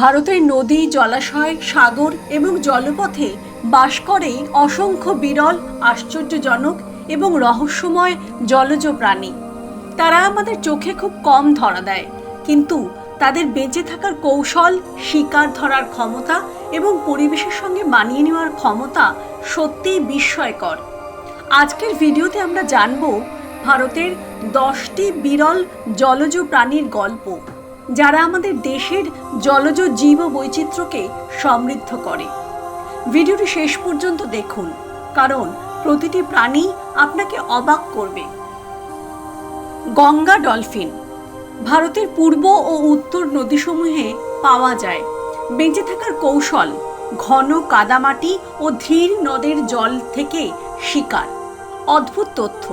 ভারতের নদী, জলাশয়, সাগর এবং জলপথে বাস করে অসংখ্য বিরল, আশ্চর্যজনক এবং রহস্যময় জলজ প্রাণী। তারা আমাদের চোখে খুব কম ধরা দেয়, কিন্তু তাদের বেঁচে থাকার কৌশল, শিকার ধরার ক্ষমতা এবং পরিবেশের সঙ্গে মানিয়ে নেওয়ার ক্ষমতা সত্যিই বিস্ময়কর। আজকের ভিডিওতে আমরা জানব ভারতের দশটি বিরল জলজ প্রাণীর গল্প। যারা আমাদের দেশের জলজ জীব বৈচিত্র্যকে সমৃদ্ধ করে। ভিডিওটি শেষ পর্যন্ত দেখুন, কারণ প্রতিটি প্রাণী আপনাকে অবাক করবে। গঙ্গা ডলফিন, ভারতের পূর্ব ও উত্তর নদীসমূহে পাওয়া যায়। বেঁচে থাকার কৌশল, ঘন কাদামাটি ও ধীর নদের জল থেকে শিকার। অদ্ভুত তথ্য,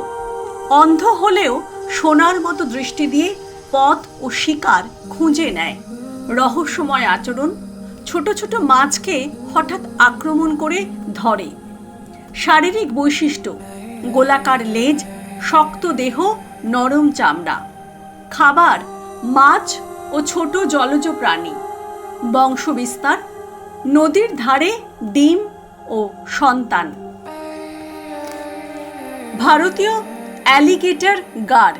অন্ধ হলেও সোনার মতো দৃষ্টি দিয়ে পথ ও শিকার খুঁজে নেয়। রহস্যময় আচরণ ছোট ছোট মাছকে হঠাৎ আক্রমণ করে ধরে। শারীরিক বৈশিষ্ট্য, গোলাকার লেজ, শক্ত দেহ, নরম চামড়া। খাবার, মাছ ও ছোট জলজ প্রাণী। বংশবিস্তার, নদীর ধারে ডিম ও সন্তান। ভারতীয় অ্যালিগেটর গার।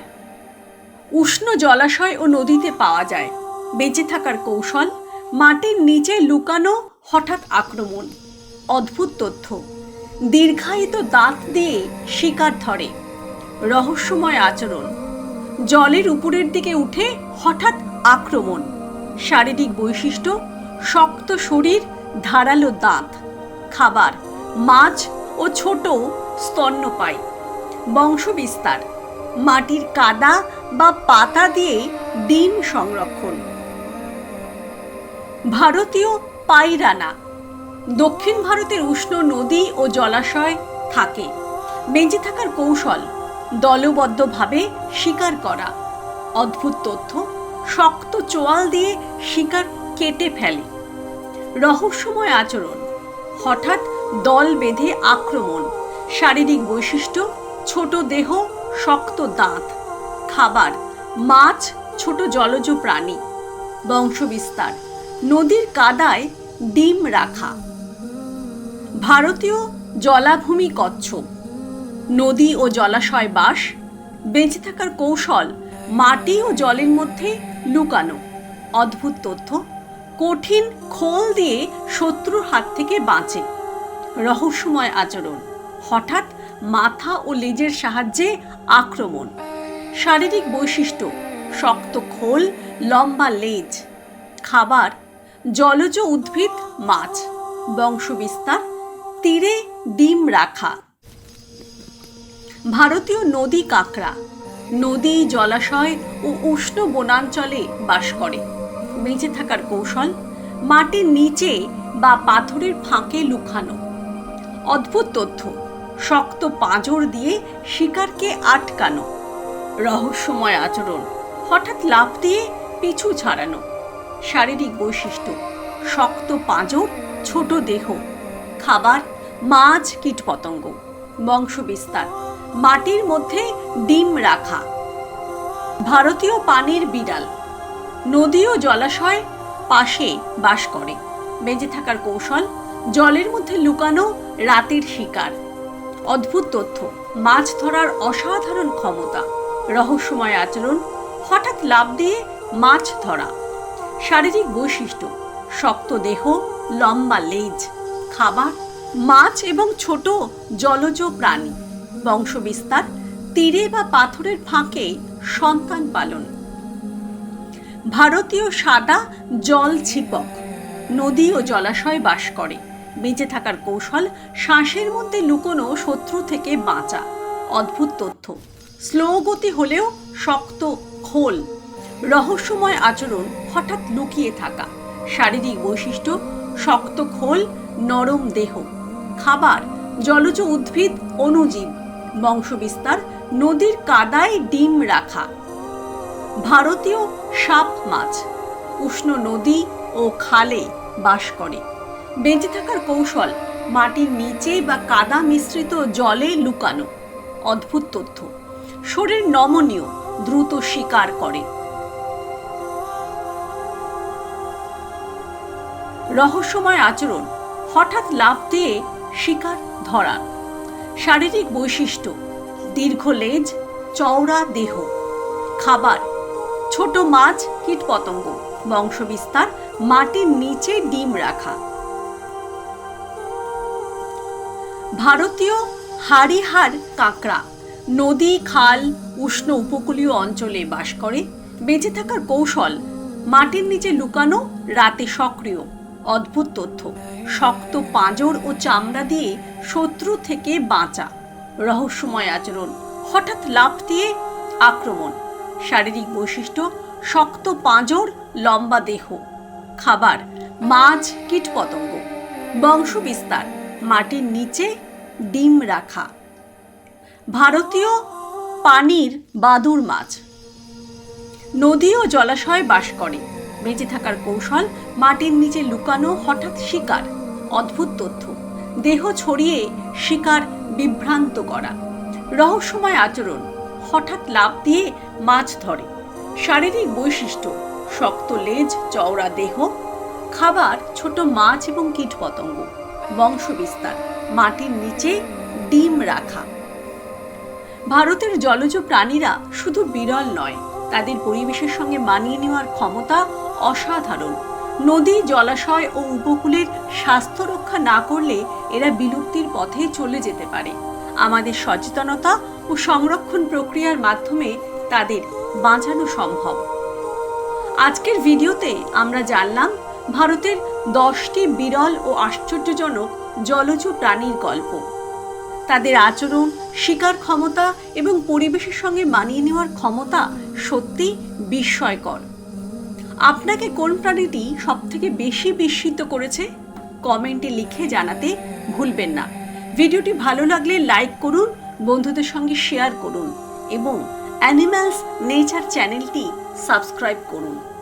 উষ্ণ জলাশয় ও নদীতে পাওয়া যায়। বেঁচে থাকার কৌশল, মাটির নিচে লুকানো হঠাৎ আক্রমণ। অদ্ভুত তথ্য। দীর্ঘায়িত দাঁত দিয়ে শিকার ধরে। রহস্যময় আচরণ। জলের উপরের দিকে উঠে হঠাৎ আক্রমণ। শারীরিক বৈশিষ্ট্য, শক্ত শরীর, ধারালো দাঁত। খাবার, মাছ ও ছোট স্তন্যপায়ী। বংশবিস্তার। মাটির কাদা বা পাতা দিয়ে ডিম সংরক্ষণ। ভারতীয় পাইরানা দক্ষিণ ভারতের উষ্ণ নদী ও জলাশয় থাকে। বেঁচে থাকার কৌশল দলবদ্ধভাবে শিকার করা। অদ্ভুত তথ্য শক্ত চোয়াল দিয়ে শিকার কেটে ফেলে। রহস্যময় আচরণ, হঠাৎ দল বেঁধে আক্রমণ, শারীরিক বৈশিষ্ট্য, ছোট দেহ শক্ত দাঁত, খাবার, মাছ, ছোট জলজ প্রাণী, বংশবিস্তার, নদীর কাদায় ডিম রাখা। ভারতীয় জলাভূমি কচ্ছপ, নদী ও জলাশয় বাস, বেঁচে থাকার কৌশল মাটি ও জলের মধ্যে লুকানো। অদ্ভুত তথ্য, কঠিন খোল দিয়ে শত্রুর হাত থেকে বাঁচে। রহস্যময় আচরণ, হঠাৎ মাথা ও লেজের সাহায্যে আক্রমণ। শারীরিক বৈশিষ্ট্য, শক্ত খোল, লম্বা লেজ। খাবার, জলজ উদ্ভিদ, মাছ। বংশবিস্তার, তীরে ডিম রাখা। ভারতীয় নদী কাঁকড়া। নদী, জলাশয় ও উষ্ণ বনাঞ্চলে বাস করে। বেঁচে থাকার কৌশল, মাটির নিচে বা পাথরের ফাঁকে লুকানো। অদ্ভুত তথ্য। শক্ত পাঁজর দিয়ে শিকারকে আটকানো। রহস্যময় আচরণ, হঠাৎ লাফ দিয়ে পিছু ছাড়ানো। শারীরিক বৈশিষ্ট্য, শক্ত পাঁজর, ছোট দেহ, খাবার, মাছ, কীটপতঙ্গ, বংশবিস্তার, মাটির মধ্যে ডিম রাখা। ভারতীয় পানির বিড়াল নদী ও জলাশয় পাশে বাস করে। বেঁচে থাকার কৌশল, জলের মধ্যে লুকানো রাতের শিকার। অদ্ভুত তথ্য, মাছ ধরার অসাধারণ ক্ষমতা, রহস্যময় আচরণ, হঠাৎ লাভ দিয়ে মাছ ধরা। শারীরিক বৈশিষ্ট্য, শক্ত দেহ, লম্বা লেজ, খাবার, মাছ এবং ছোট জলজ প্রাণী, বংশবিস্তার, তীরে বা পাথরের ফাঁকে সন্তান পালন। ভারতীয় সাদা জল ছিপক, নদী ও জলাশয় বাস করে। বেঁচে থাকার কৌশল শ্বাসের মধ্যে লুকোনো শত্রু থেকে বাঁচা। অদ্ভুত তথ্য। স্লো গতি হলেও শক্ত, খোল। রহস্যময় আচরণ হঠাৎ লুকিয়ে থাকা। শারীরিক বৈশিষ্ট্য, শক্ত খোল, নরম দেহ। খাবার, জলজ উদ্ভিদ, অণুজীব। বংশবিস্তার, নদীর কাদায় ডিম রাখা। ভারতীয় সাপ মাছ। উষ্ণ নদী ও খালে বাস করে। বেঁচে থাকার কৌশল, মাটির নিচে বা কাদা মিশ্রিত জলে লুকানো। অদ্ভুত তথ্য। শরীর নমনীয়, দ্রুত শিকার করে। রহস্যময় আচরণ। হঠাৎ লাফ দিয়ে শিকার ধরা। শারীরিক বৈশিষ্ট্য। দীর্ঘ লেজ, চওড়া দেহ। খাবার। ছোট মাছ, কীটপতঙ্গ। বংশবিস্তার। মাটির নিচে ডিম রাখা। ভারতীয় হাড়িহার কাঁকড়া। নদী, খাল, উষ্ণ উপকূলীয় অঞ্চলে বাস করে। বেঁচে থাকার কৌশল, মাটির নিচে লুকানো, রাতে সক্রিয়। অদ্ভুত তথ্য, শক্ত পাঁজর ও চামড়া দিয়ে শত্রু থেকে বাঁচা। রহস্যময় আচরণ, হঠাৎ লাফ দিয়ে আক্রমণ। শারীরিক বৈশিষ্ট্য, শক্ত পাঁজর, লম্বা দেহ। খাবার, মাছ, কীটপতঙ্গ। বংশবিস্তার, মাটির নিচে ডিম রাখা। ভারতীয় পানির বাদুর মাছ। নদী ও জলাশয়ে বাস করে। বেঁচে থাকার কৌশল, মাটির নিচে লুকানো হঠাৎ শিকার। অদ্ভুত তথ্য। দেহ ছড়িয়ে শিকার বিভ্রান্ত করা। রহস্যময় আচরণ। হঠাৎ লাভ দিয়ে মাছ ধরে। শারীরিক বৈশিষ্ট্য। শক্ত লেজ, চওড়া দেহ। খাবার, ছোট মাছ এবং কীটপতঙ্গ। বংশবিস্তার। মাটির নিচে ডিম রাখা। ভারতের জলজ প্রাণীরা শুধু বিরল নয়, তাদের পরিবেশের সঙ্গে মানিয়ে নেওয়ার ক্ষমতা অসাধারণ। নদী, জলাশয় ও উপকূলের স্বাস্থ্য রক্ষা না করলে এরা বিলুপ্তির পথে চলে যেতে পারে। আমাদের সচেতনতা ও সংরক্ষণ প্রক্রিয়ার মাধ্যমে তাদের বাঁচানো সম্ভব। আজকের ভিডিওতে আমরা জানলাম, ভারতের দশটি বিরল ও আশ্চর্যজনক জলজ প্রাণীর গল্প। তাদের আচরণ, শিকার ক্ষমতা এবং পরিবেশের সঙ্গে মানিয়ে নেওয়ার ক্ষমতা সত্যি বিস্ময়কর। আপনাকে কোন প্রাণীটি সবথেকে বেশি বিস্মিত করেছে? কমেন্টে লিখে জানাতে ভুলবেন না। ভিডিওটি ভালো লাগলে লাইক করুন, বন্ধুদের সঙ্গে শেয়ার করুন এবং অ্যানিম্যালস নেচার চ্যানেলটি সাবস্ক্রাইব করুন।